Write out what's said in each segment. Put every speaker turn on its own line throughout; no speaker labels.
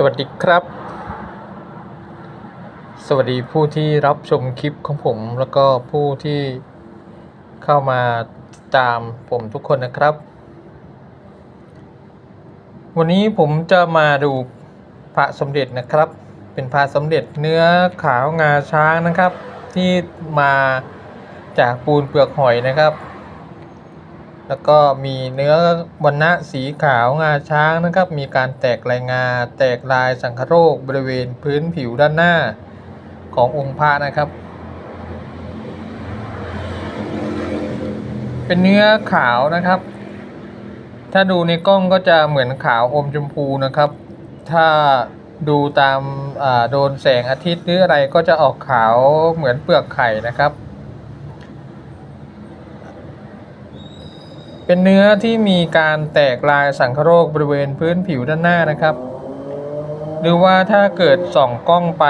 สวัสดีครับ สวัสดีผู้ที่รับชมคลิปของผมแล้วก็ผู้ที่เข้ามาตามผมทุกคนนะครับ วันนี้ผมจะมาดูพระสมเด็จนะครับ เป็นพระสมเด็จเนื้อขาวงาช้างนะครับ ที่มาจากปูนเปลือกหอยนะครับ แล้วก็มีเนื้อวันณะสีขาวงาช้างนะครับ มีการแตกลายงา แตกลายสังคโรคบริเวณพื้นผิวด้านหน้าขององค์พระนะครับ เป็นเนื้อขาวนะครับ ถ้าดูในกล้องก็จะเหมือนขาวอมชมพูนะครับ ถ้าดูตามโดนแสงอาทิตย์หรืออะไรก็จะออกขาวเหมือนเปลือกไข่นะครับ เป็นเนื้อที่มีการแตกลายสังคโรคบริเวณพื้นผิวด้านหน้านะครับ หรือว่าถ้าเกิดส่องกล้องไป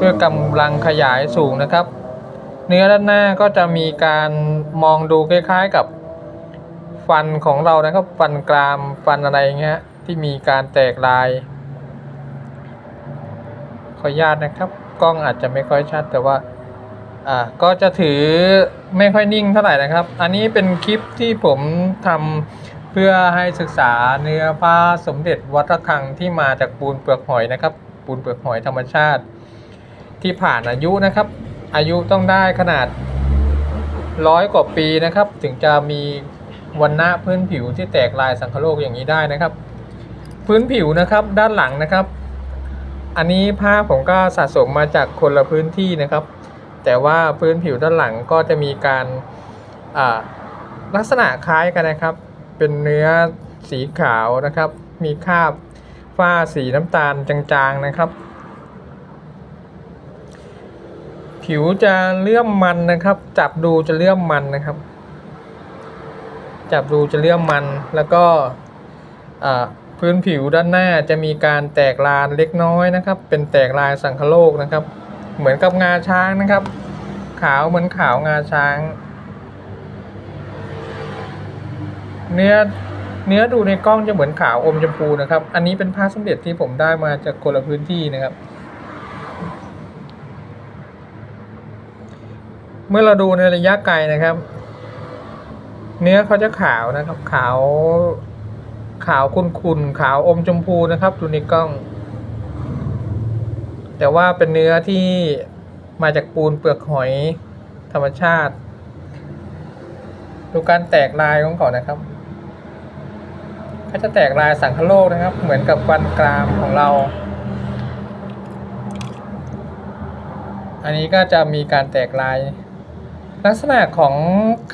ด้วยกำลังขยายสูงนะครับ เนื้อด้านหน้าก็จะมีการมองดูคล้ายๆกับฟันของเรานะครับ ฟันกรามฟันอะไรเงี้ยที่มีการแตกลาย ขออนุญาตนะครับ กล้องอาจจะไม่ค่อยชัดแต่ว่า อ่าก็จะถือไม่ค่อยนิ่งเท่าไหร่นะครับ อันนี้เป็นคลิปที่ผมทำเพื่อให้ศึกษาเนื้อพระสมเด็จวัดระฆังที่มาจากปูนเปลือกหอยนะครับ ปูนเปลือกหอยธรรมชาติ ที่ผ่านอายุนะครับ อายุต้องได้ขนาดร้อยกว่าปีนะครับ ถึงจะมีวันณะพื้นผิวที่แตกลายสังคโลกอย่างนี้ได้นะครับ พื้นผิวนะครับด้านหลังนะครับ อันนี้ผ้าผมก็สะสมมาจากคนละพื้นที่นะครับ แต่ว่าพื้นผิวด้านหลังก็จะมีการลักษณะคล้ายกันนะครับ เป็นเนื้อสีขาวนะครับ มีคราบฝ้าสีน้ำตาลจางๆนะครับ ผิวจะเลื่อมมันนะครับ จับดูจะเลื่อมมันนะครับ จับดูจะเลื่อมมันแล้วก็พื้นผิวด้านหน้าจะมีการแตกลานเล็กน้อยนะครับ เป็นแตกลายสังคโลกนะครับ เหมือนกับงาช้างนะครับ ขาวเหมือนขาวงาช้าง เนื้อเนื้อดูในกล้องจะเหมือนขาวอมชมพูนะครับ อันนี้เป็นผ้าสมเด็จที่ผมได้มาจากคนละพื้นที่นะครับ เมื่อเราดูในระยะไกลนะครับ เนื้อเขาจะขาวนะครับ ขาวขาวขุ่นๆขาวอมชมพูนะครับ ดูในกล้อง แต่ว่าเป็นเนื้อที่มาจากปูนเปลือกหอยธรรมชาติ ดูการแตกลายของเขานะครับเขาจะแตกลายสังคโลกนะครับ เหมือนกับฟันกรามของเรา อันนี้ก็จะมีการแตกลาย ลักษณะของ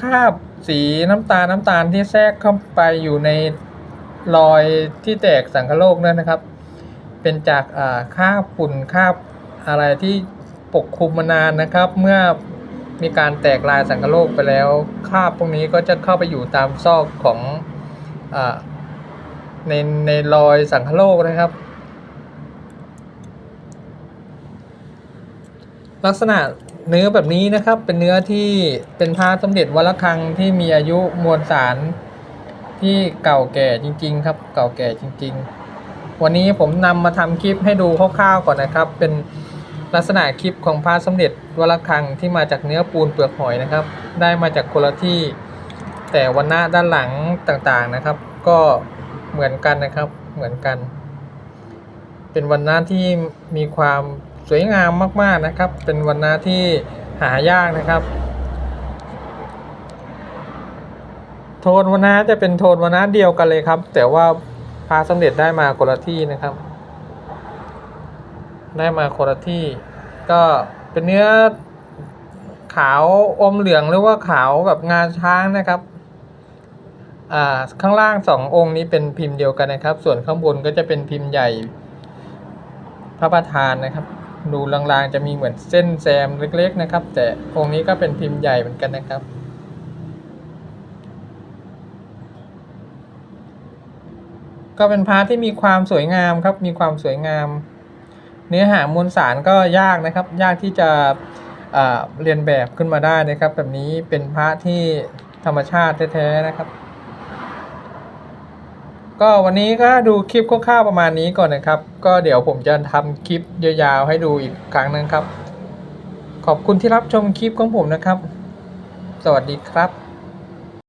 คราบสีน้ำตาลน้ำตาลที่แทรกเข้าไปอยู่ในรอยที่แตกสังคโลกนั่นนะครับ เป็นจากอ่าฝุ่นคราอะไรที่ปกคลุมมานานนะครับ เมื่อมีการแตกลายสังคโลกไปแล้วคราบพวกนี้ก็จะเข้าไปอยู่ตามซอกของอในในรอยสังคโลกนะครับ ลักษณะเนื้อแบบนี้นะครับเป็นเนื้อที่เป็นผ้าสมเด็จวัดระฆังที่มีอายุมวลสารที่เก่าแก่จริง ๆ ครับ เก่าแก่จริง ๆ วันนี้ผมนำมาทำคลิปให้ดูคร่าวๆก่อนนะครับ เป็นลักษณะคลิปของผ้าสมเด็จวัดระฆังที่มาจากเนื้อปูนเปลือกหอยนะครับ ได้มาจากคนละที่ แต่วันหน้าด้านหลังต่างๆนะครับ ก็เหมือนกันนะครับเหมือนกัน เป็นวันหน้าที่มีความสวยงามมากๆนะครับ เป็นวันหน้าที่หายากนะครับ โทนวันหน้าจะเป็นโทนวันหน้าเดียวกันเลยครับ แต่ว่า พาสมเด็จได้มาคนละที่นะครับ ได้มาคนละที่ ก็เป็นเนื้อขาวอมเหลืองหรือว่าขาวแบบงาช้างนะครับอ่าข้างล่างสององค์นี้เป็นพิมพ์เดียวกันนะครับ ส่วนข้างบนก็จะเป็นพิมพ์ใหญ่ พระประธานนะครับ ดูลางๆจะมีเหมือนเส้นแซมเล็ก ๆ นะครับ แต่องค์นี้ก็เป็นพิมพ์ใหญ่เหมือนกันนะครับ ก็เป็นพระที่มีความสวยงามครับ มีความสวยงาม เนื้อหามวลสารก็ยากนะครับ ยากที่จะเรียนแบบขึ้นมาได้นะครับ แบบนี้เป็นพระที่ธรรมชาติแท้ๆนะครับ ก็วันนี้ก็ดูคลิปคร่าวๆประมาณนี้ก่อนนะครับ ก็เดี๋ยวผมจะทำคลิปยาวๆให้ดูอีกครั้งนึงครับ ขอบคุณที่รับชมคลิปของผมนะครับ สวัสดีครับ